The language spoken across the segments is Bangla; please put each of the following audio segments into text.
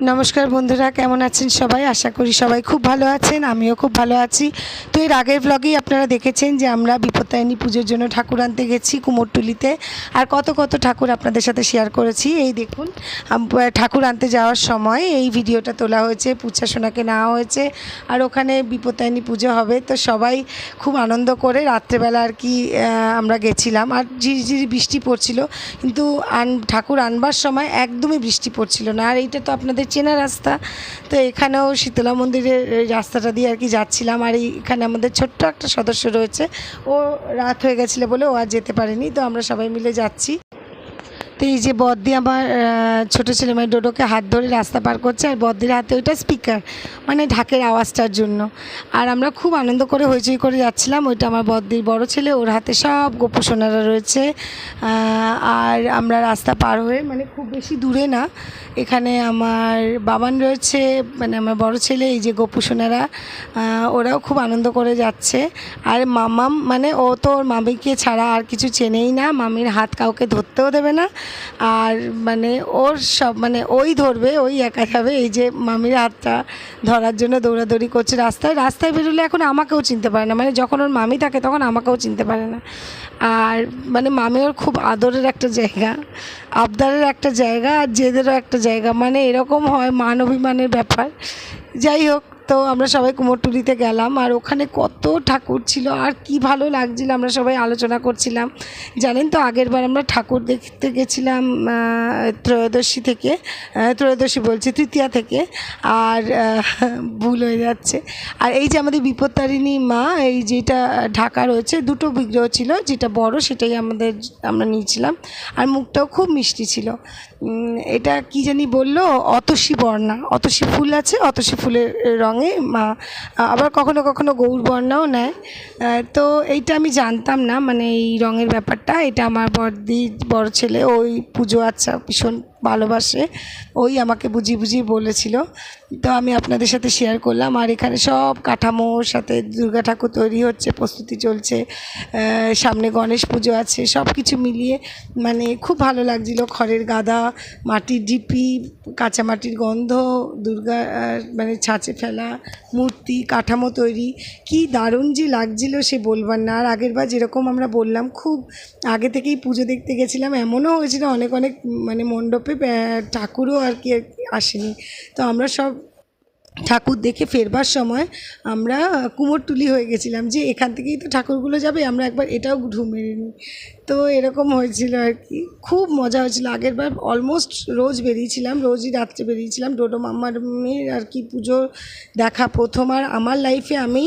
নমস্কার বন্ধুরা, কেমন আছেন সবাই? আশা করি সবাই খুব ভালো আছেন, আমিও খুব ভালো আছি। তো এর আগের ব্লগেই আপনারা দেখেছেন যে আমরা বিপত্তায়নী পুজোর জন্য ঠাকুর আনতে গেছি কুমোরটুলিতে। আর কত কত ঠাকুর আপনাদের সাথে শেয়ার করেছি। এই দেখুন ঠাকুর আনতে যাওয়ার সময় এই ভিডিওটা তোলা হয়েছে পুচ্ছা সোনাকে নেওয়া হয়েছে। আর ওখানে বিপত্তায়নী পুজো হবে, তো সবাই খুব আনন্দ করে রাত্রেবেলা আর কি আমরা গেছিলাম। আর ঝিরিঝিরি বৃষ্টি পড়ছিল, কিন্তু আন, ঠাকুর আনবার সময় একদমই বৃষ্টি পড়ছিল না। আর এইটা তো আপনাদের চেনা রাস্তা। তো এখানেও শীতলা মন্দিরের রাস্তাটা দিয়ে আর কি যাচ্ছিলাম। আর এখানে আমাদের ছোট্ট একটা সদস্য রয়েছে। ও রাত হয়ে গেছিল বলে ও আর যেতে পারেনি। তো আমরা সবাই মিলে যাচ্ছি। তো এই যে বদ্দি আমার ছোটো ছেলে মেয়ে ডোডোকে হাত ধরে রাস্তা পার করছে আর বদ্দির হাতে ওইটা স্পিকার মানে ঢাকের আওয়াজটার জন্য। আর আমরা খুব আনন্দ করে হইচই করে যাচ্ছিলাম, ওইটা আমার বদ্দির বড় ছেলে, ওর হাতে সব গোপু সোনারা রয়েছে। আর আমরা রাস্তা পার হয়ে মানে খুব বেশি দূরে না, এখানে আমার বাবান রয়েছে মানে আমার বড় ছেলে, এই যে গোপু সোনারা ওরাও খুব আনন্দ করে যাচ্ছে। আর মামাম মানে ও তো ওর মামিকে ছাড়া আর কিছু চেনেই না, মামির হাত কাউকে ধরতেও দেবে না। আর মানে ওর সব মানে ওই ধরবে, ওই একা যাবে, এই যে মামির হাতটা ধরার জন্য দৌড়াদৌড়ি করছে রাস্তায় রাস্তায় বেরোলে এখন আমাকেও চিনতে পারে না। মানে যখন ওর মামি থাকে তখন আমাকেও চিনতে পারে না। আর মানে মামি ওর খুব আদরের একটা জায়গা, আবদারের একটা জায়গা আর জেদেরও একটা জায়গা। মানে এরকম হয় মান অভিমানের ব্যাপার। যাই হোক তো আমরা সবাই কুমোরটুলিতে গেলাম আর ওখানে কত ঠাকুর ছিল আর কি ভালো লাগছিল আমরা সবাই আলোচনা করছিলাম। জানেন তো আগের বার আমরা ঠাকুর দেখতে গেছিলাম ত্রয়োদশী থেকে ত্রয়োদশী বলছি, তৃতীয়া থেকে, আর ভুল হয়ে যাচ্ছে। আর এই যে আমাদের বিপত্তারিণী মা, এই যেটা ঢাকা রয়েছে, দুটো বিগ্রহ ছিল, যেটা বড় সেটাই আমাদের, আমরা নিয়েছিলাম। আর মুখটাও খুব মিষ্টি ছিল। এটা কি জানি বলল? অতসী বর্ণা। অতসী ফুল আছে, অতসী ফুলের রঙে, মা, আবার কখনো কখনো গৌর বর্ণাও নেয়। তো এইটা আমি জানতাম না মানে এই রঙের ব্যাপারটা। এটা আমার বড়দি বড় ছেলে, ওই পুজো আচ্ছা ভীষণ ভালোবাসে, ওই আমাকে বুঝিয়ে বুঝিয়ে বলেছিল। তো আমি আপনাদের সাথে শেয়ার করলাম। আর এখানে সব কাঠামোর সাথে দুর্গা ঠাকুর তৈরি হচ্ছে, প্রস্তুতি চলছে সামনে গণেশ পুজো আছে সব কিছু মিলিয়ে মানে খুব ভালো লাগছিল। খড়ের গাদা, মাটির ডিপি, কাঁচা মাটির গন্ধ, দুর্গা মানে ছাঁচে ফেলা, মূর্তি, কাঠামো তৈরি। কি দারুণ যে লাগছিল সে বলবার না। আর আগের বার যেরকম আমরা বললাম, খুব আগে থেকেই পুজো দেখতে গেছিলাম, এমনও হয়েছিল অনেক অনেক মানে মণ্ডপে ঠাকুরও আর কি আসেনি। তো আমরা সব ঠাকুর দেখে ফেরবার সময় আমরা কুমোরটুলি হয়ে গেছিলাম যে এখান থেকেই তো ঠাকুরগুলো যাবে, আমরা একবার এটাও ঢু মেরে নিই। তো এরকম হয়েছিল আর কি। খুব মজা হয়েছিল। আগের বার অলমোস্ট রোজ বেরিয়েছিলাম, রোজই রাত্রে বেরিয়েছিলাম। ডোডো মাম্মার মেয়ের আর কি পুজো দেখা প্রথম। আর আমার লাইফে আমি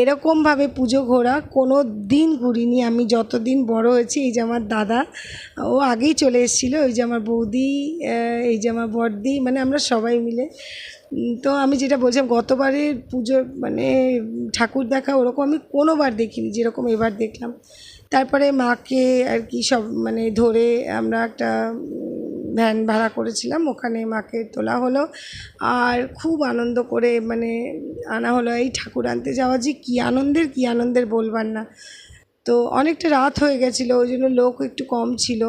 এরকমভাবে পুজো ঘোরা কোনো দিন ঘুরিনি। আমি যতদিন বড় হয়েছি, এই যে আমার দাদা, ও আগেই চলে এসেছিল। ওই যে আমার বৌদি এই যে আমার বড়দি মানে আমরা সবাই মিলে তো আমি যেটা বলছিলাম, গতবারের পুজোর মানে ঠাকুর দেখা ওরকম আমি কোনোবার দেখিনি, যেরকম এবার দেখলাম। তারপরে মাকে আর কি সব মানে ধরে আমরা একটা ভ্যান ভাড়া করেছিলাম, ওখানে মাকে তোলা হলো। আর খুব আনন্দ করে মানে আনা হলো, এই ঠাকুর আনতে যাওয়া যে কী আনন্দের কী আনন্দের বলবার না। তো অনেকটা রাত হয়ে গেছিল, ওই জন্য লোক একটু কম ছিল।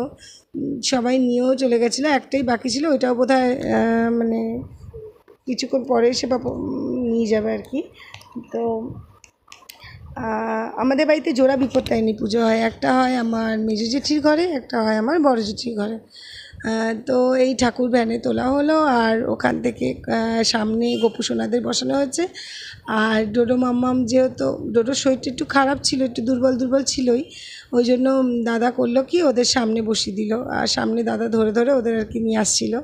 সবাই নিয়েও চলে গেছিল, একটাই বাকি ছিল, ওইটাও বোধ হয় মানে কিছুক্ষণ পরে এসে বা নিয়ে যাবে আর কি। তো আমাদের বাড়িতে জোড়া বিপত্তায়নি পুজো হয়। একটা হয় আমার মেজো জেঠির ঘরে, একটা হয় আমার বড় জেঠির ঘরে। তো এই ঠাকুর ভ্যানে তোলা হলো আর ওখান থেকে সামনে গোপুসোনাদের বসানো হয়েছে। আর ডোডো মাম্মাম যেহেতু, ডোডোর শরীরটা একটু খারাপ ছিল, একটু দুর্বল দুর্বল ছিলই, ওই জন্য দাদা করল কি, ওদের সামনে বসিয়ে দিল। আর সামনে দাদা ধরে ধরে ওদের আর কি নিয়ে আসছিল।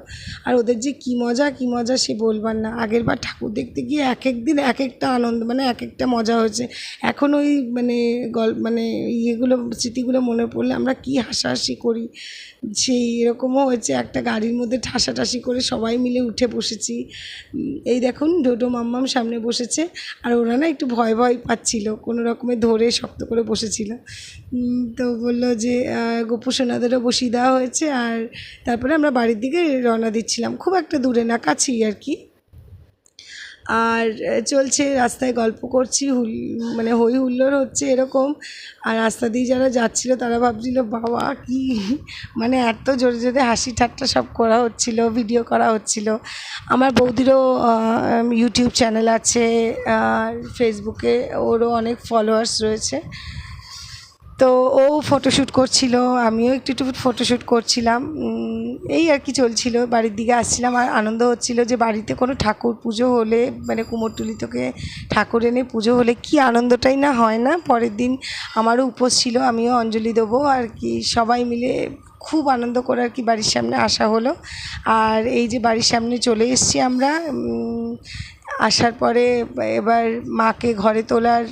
আর ওদের যে কী মজা কী মজা সে বলবার না। আগের বার ঠাকুর দেখতে গিয়ে এক এক দিন এক একটা আনন্দ মানে এক একটা মজা হয়েছে। এখন ওই মানে গল্প মানে ইয়েগুলো, স্মৃতিগুলো মনে পড়লে আমরা কি হাসাহাসি করি? সেই এরকমও হয়েছে। একটা গাড়ির মধ্যে ঠাসাঠাসি করে সবাই মিলে উঠে বসেছি। এই দেখুন, ডোডো মাম্মাম সামনে বসেছে। আর ওরা না একটু ভয় ভয় পাচ্ছিল কোনো রকমে ধরে শক্ত করে বসেছিল। তো বলল যে আহ, গোপু সোনাদেরও বসিয়ে দেওয়া হয়েছে আর তারপরে আমরা বাড়ির দিকে রওনা দিচ্ছিলাম। খুব একটা দূরে না কাছেই আর কি। আর চলছে, রাস্তায় গল্প করছি, হুল মানে হই হুল্লোড় হচ্ছে এরকম। আর রাস্তা দিয়ে যারা যাচ্ছিল, তারা ভাবছিল, বাবা, কি? মানে এত জোরে জোরে হাসি ঠাট্টা সব করা হচ্ছিল, ভিডিও করা হচ্ছিল। আমার বৌদিরও ইউটিউব চ্যানেল আছে, আর ফেসবুকে ওরও অনেক ফলোয়ার্স রয়েছে। তো ও ফটোশ্যুট করছিল, আমিও একটু একটু ফটোশ্যুট করছিলাম। এই আর কি চলছিল, বাড়ির দিকে আসছিলাম। আর আনন্দ হচ্ছিল যে বাড়িতে কোনো ঠাকুর পুজো হলে মানে কুমোরটুলি থেকে ঠাকুর এনে পুজো হলে কি আনন্দটাই না হয় না? পরের দিন আমারও উপোস ছিল, আমিও অঞ্জলি দেবো। আর কি সবাই মিলে খুব আনন্দ করে আর কি বাড়ির সামনে আসা হলো। আর এই যে বাড়ির সামনে চলে এসেছি আমরা আসার পরে এবার মাকে ঘরে তোলার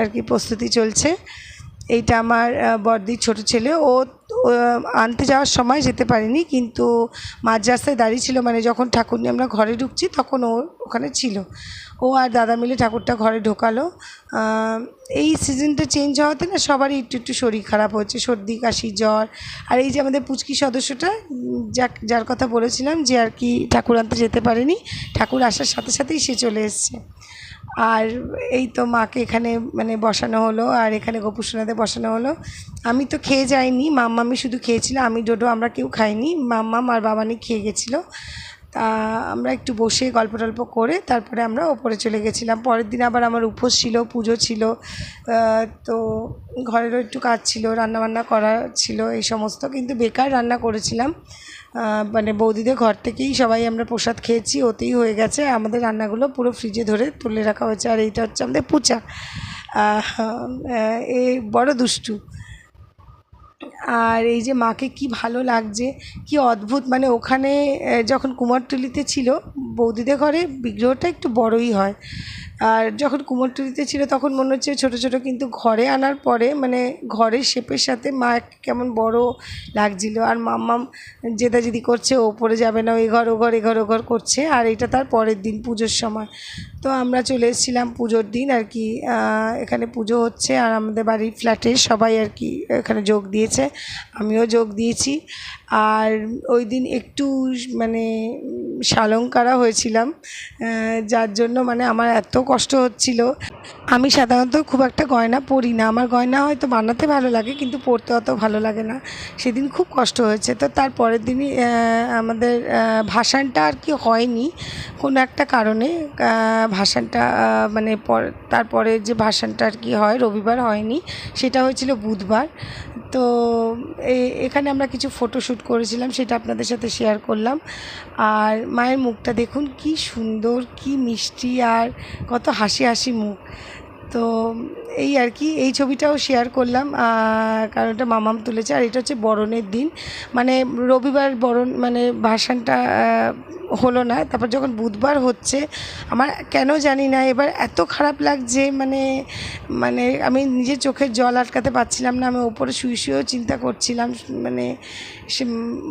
আর কি প্রস্তুতি চলছে। এইটা আমার বড়দির ছোট ছেলে। ও আনতে যাওয়ার সময় যেতে পারেনি, কিন্তু মাঝ রাস্তায় দাঁড়িয়ে ছিল। মানে যখন ঠাকুর নিয়ে আমরা ঘরে ঢুকছি, তখন ও ওখানে ছিল। ও আর দাদা মিলে ঠাকুরটা ঘরে ঢোকালো। এই সিজনটা চেঞ্জ হওয়াতে না সবারই একটু একটু শরীর খারাপ হচ্ছে সর্দি, কাশি, জ্বর। আর এই যে আমাদের পুচকি সদস্যটা, যাক, যার কথা বলেছিলাম যে আর কি ঠাকুর আনতে যেতে পারেনি, ঠাকুর আসার সাথে সাথেই সে চলে এসছে। আর এই তো মাকে এখানে মানে বসানো হলো, আর এখানে গোপুসোনাতে বসানো হলো। আমি তো খেয়ে যাইনি, মাম্মামি শুধু খেয়েছিল, আমি ডোডো আমরা কেউ খাইনি, মাম্মাম আর বাবানি খেয়ে গেছিল। তা আমরা একটু বসে গল্প টল্প করে তারপরে আমরা ওপরে চলে গেছিলাম। পরের দিন আবার আমার উপোস ছিল, পুজো ছিল। তো ঘরেরও একটু কাজ ছিল, রান্নাবান্না করা ছিল, এই সমস্ত। কিন্তু বেকার রান্না করেছিলাম। মানে বৌদিদের ঘর থেকেই সবাই আমরা প্রসাদ খেয়েছি, ওতেই হয়ে গেছে। আমাদের রান্নাগুলো পুরো ফ্রিজে ধরে তুলে রাখা হয়েছে। আর এইটা হচ্ছে আমাদের পুচা এ বড় দুষ্টু। আর এই যে মাকে কি ভালো লাগছে, কি অদ্ভুত মানে ওখানে যখন কুমারটুলিতে ছিল, বৌদিদের ঘরে বিগ্রহটা একটু বড়ই হয়। আর যখন কুমোরটুলিতে ছিল তখন মনে হচ্ছে ছোট ছোট কিন্তু ঘরে আনার পরে মানে ঘরের শেপের সাথে মা কেমন বড় লাগছিল। আর মাম্মাম জেদাজেদি করছে ওপরে যাবে না ওই ঘর, ও ঘর, এ ঘর, ও ঘর করছে। আর এটা তার পরের দিন পুজোর সময়। তো আমরা চলে এসেছিলাম পুজোর দিন আর কি এখানে পুজো হচ্ছে আর আমাদের বাড়ির ফ্ল্যাটে সবাই আর কি এখানে যোগ দিয়েছে। আমিও যোগ দিয়েছি। আর ওই দিন একটু মানে সালঙ্কারা হয়েছিলাম যার জন্য মানে আমার এত কষ্ট হচ্ছিল। আমি সাধারণত খুব একটা গয়না পরি না। আমার গয়না হয়তো বানাতে ভালো লাগে, কিন্তু পরতে অত ভালো লাগে না। সেদিন খুব কষ্ট হয়েছে। তো তার পরের দিনই আমাদের ভাসানটা আর কি হয়নি কোনো একটা কারণে ভাসানটা মানে পর- তারপরে যে ভাসানটা আর কি হয়, রবিবার হয়নি, সেটা হয়েছিল বুধবার। তো এখানে আমরা কিছু ফটোশ্যুট করেছিলাম, সেটা আপনাদের সাথে শেয়ার করলাম। আর মায়ের মুখটা দেখুন, কি সুন্দর, কি মিষ্টি আর কত হাসি হাসি মুখ। তো এই আর কি এই ছবিটাও শেয়ার করলাম কারণ এটা মামাম তুলেছে আর এটা হচ্ছে বরণের দিন। মানে রবিবার বরণ মানে আহ, হলো না তারপর যখন বুধবার হচ্ছে আমার কেন জানি না এবার এত খারাপ লাগছে মানে মানে আমি নিজের চোখের জল আটকাতে পারছিলাম না আমি ওপরে শুয়ে শুয়েও চিন্তা করছিলাম মানে সে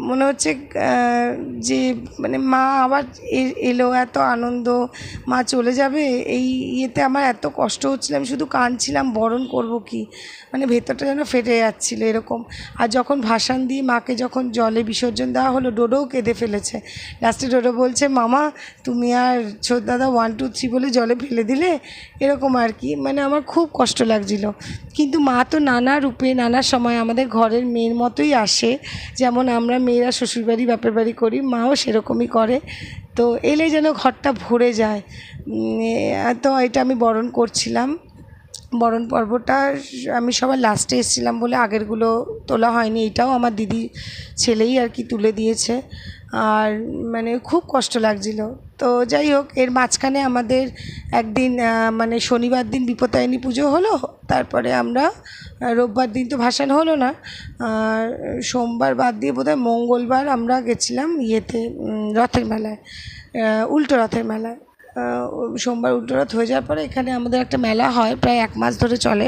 মনে হচ্ছে যে মানে মা আবার এলো এত আনন্দ মা চলে যাবে এই ইয়েতে আমার এত কষ্ট হচ্ছিল আমি শুধু কাঁদছিলাম, বরণ করব কি? মানে ভেতরটা যেন ফেটে যাচ্ছিল এরকম। আর যখন ভাসান দিয়ে মাকে যখন জলে বিসর্জন দেওয়া হলো, ডোডোও কেঁদে ফেলেছে। লাস্টে ডোডো বলছে, মামা, তুমি আর ছোট দাদা ওয়ান টু থ্রি বলে জলে ফেলে দিলে? এরকম আর কি। মানে আমার খুব কষ্ট লাগছিল। কিন্তু মা তো নানা রূপে, নানা সময় আমাদের ঘরের মেয়ের মতোই আসে। যেমন আমরা মেয়েরা শ্বশুরবাড়ি, বাপের বাড়ি করি, মাও সেরকমই করে। তো এলে যেন ঘরটা ভরে যায়। তো এটা আমি বরণ করছিলাম। বরণ পর্বটা আমি সবার লাস্টে এসেছিলাম বলে আগেরগুলো তোলা হয়নি। এটাও আমার দিদি ছেলেই আর কি তুলে দিয়েছে। আর মানে খুব কষ্ট লাগছিল। তো যাই হোক, এর মাঝখানে আমাদের একদিন মানে শনিবার দিন বিপত্তায়নী পুজো হলো, তারপরে আমরা রোববার দিন তো ভাসান হলো না, আর সোমবার বাদ দিয়ে বোধহয় মঙ্গলবার আমরা গেছিলাম ইয়েতে রথের মেলায় উল্টো রথের মেলায়। সোমবার উল্টো রথ হয়ে যাওয়ার পরে এখানে আমাদের একটা মেলা হয়, প্রায় এক মাস ধরে চলে।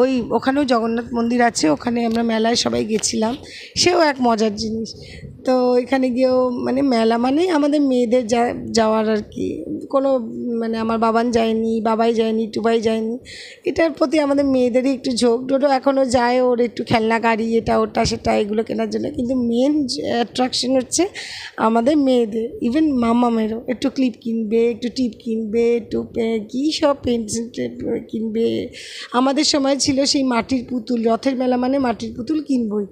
ওই, ওখানেও জগন্নাথ মন্দির আছে, ওখানে আমরা মেলায় সবাই গেছিলাম। সেও এক মজার জিনিস তো এখানে গিয়েও মানে মেলা মানেই আমাদের মেয়েদের যা যাওয়ার আর কি। কোনো মানে আমার বাবান যায়নি, বাবাই যায়নি, টুবাই যায়নি। এটার প্রতি আমাদের মেয়েদেরই একটু ঝোঁক। ডোডো এখনও যায় ওর একটু খেলনা গাড়ি, এটা, ওটা, সেটা, এগুলো কেনার জন্য। কিন্তু মেন অ্যাট্রাকশন হচ্ছে আমাদের মেয়েদের ইভেন মামামেরও। একটু ক্লিপ কিনবে, একটু টিপ কিনবে, একটু কী সব পেন্সিল কিনবে। আমাদের সময় ছিল সেই মাটির পুতুল, রথের মেলা মানে মাটির পুতুল কিনবই।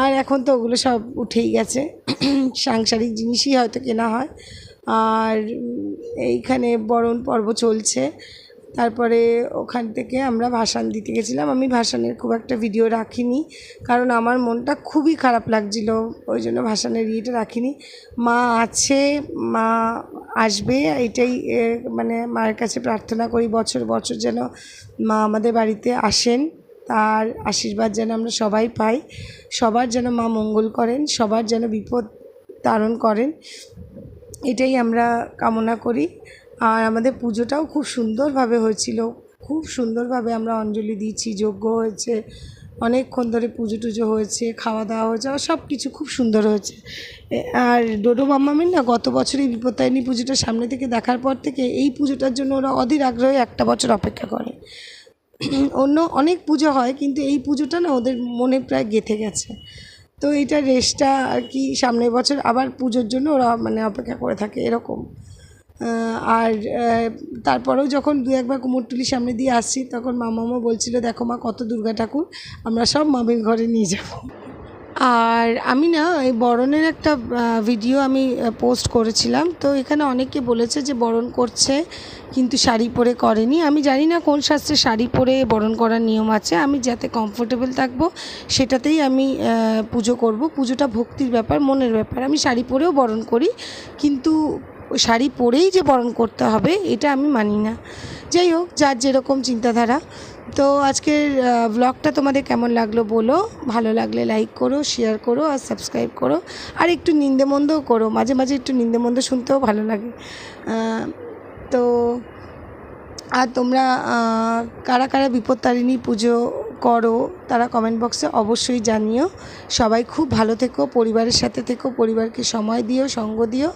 আর এখন তো ওগুলো সব উঠেই গেছে। সাংসারিক জিনিসই হয়তো কেনা হয়। আর এইখানে বরণ পর্ব চলছে। তারপরে ওখান থেকে আমরা ভাসান দিতে গেছিলাম। আমি ভাসানের খুব একটা ভিডিও রাখিনি, কারণ আমার মনটা খুবই খারাপ লাগছিল। ওই জন্য ভাসানের ইয়েটা রাখিনি। মা আছে, মা আসবে এটাই মানে মায়ের কাছে প্রার্থনা করি বছর বছর যেন মা আমাদের বাড়িতে আসেন। তার আশীর্বাদ যেন আমরা সবাই পাই। সবার যেন মা মঙ্গল করেন, সবার যেন বিপদ তারণ করেন। এটাই আমরা কামনা করি। আর আমাদের পুজোটাও খুব সুন্দরভাবে হয়েছিল। খুব সুন্দরভাবে আমরা অঞ্জলি দিয়েছি, যজ্ঞ হয়েছে, অনেকক্ষণ ধরে পুজো টুজো হয়েছে খাওয়া দাওয়া হয়েছে আর সব কিছু খুব সুন্দর হয়েছে। আর ডোডো মাম্মামের না গত বছর এই বিপত্তায়নী পুজোটা সামনে থেকে দেখার পর থেকে এই পুজোটার জন্য ওরা অধীর আগ্রহে একটা বছর অপেক্ষা করে। অন্য অনেক পুজো হয়, কিন্তু এই পুজোটা না ওদের মনে প্রায় গেঁথে গেছে। তো এইটা রেসটা আর কি সামনের বছর আবার পুজোর জন্য ওরা মানে অপেক্ষা করে থাকে এরকম। আর তারপরেও যখন দু একবার কুমোরটুলির সামনে দিয়ে আসছি, তখন মামামা বলছিল, দেখো মা কত দুর্গা ঠাকুর, আমরা সব মামির ঘরে নিয়ে যাব। আর আমি না, এই বরণের একটা ভিডিও আমি পোস্ট করেছিলাম। তো এখানে অনেকে বলেছে যে বরণ করছে, কিন্তু শাড়ি পরে করেনি। আমি জানি না কোন শাস্ত্রে শাড়ি পরে বরণ করার নিয়ম আছে। আমি যাতে কমফোর্টেবল থাকব, সেটাতেই আমি পুজো করব। পুজোটা ভক্তির ব্যাপার, মনের ব্যাপার। আমি শাড়ি পরেও বরণ করি, কিন্তু শাড়ি পরেই যে বরণ করতে হবে, এটা আমি মানি না। যাই হোক, যার যেরকম চিন্তাধারা। তো আজকের ব্লগটা তোমাদের কেমন লাগল বলো। ভালো লাগলে লাইক করো শেয়ার করো আর সাবস্ক্রাইব করো। আর একটু নিন্দেমন্দও করো, মাঝে মাঝে একটু নিন্দেমন্দ শুনতেও ভালো লাগে। তো আর তোমরা কারা কারা বিপত্তারিণী পুজো করো, তারা কমেন্ট বক্সে অবশ্যই জানিও। সবাই খুব ভালো থেকো, পরিবারের সাথে থেকো, পরিবারকে সময় দিও, সঙ্গ দিও।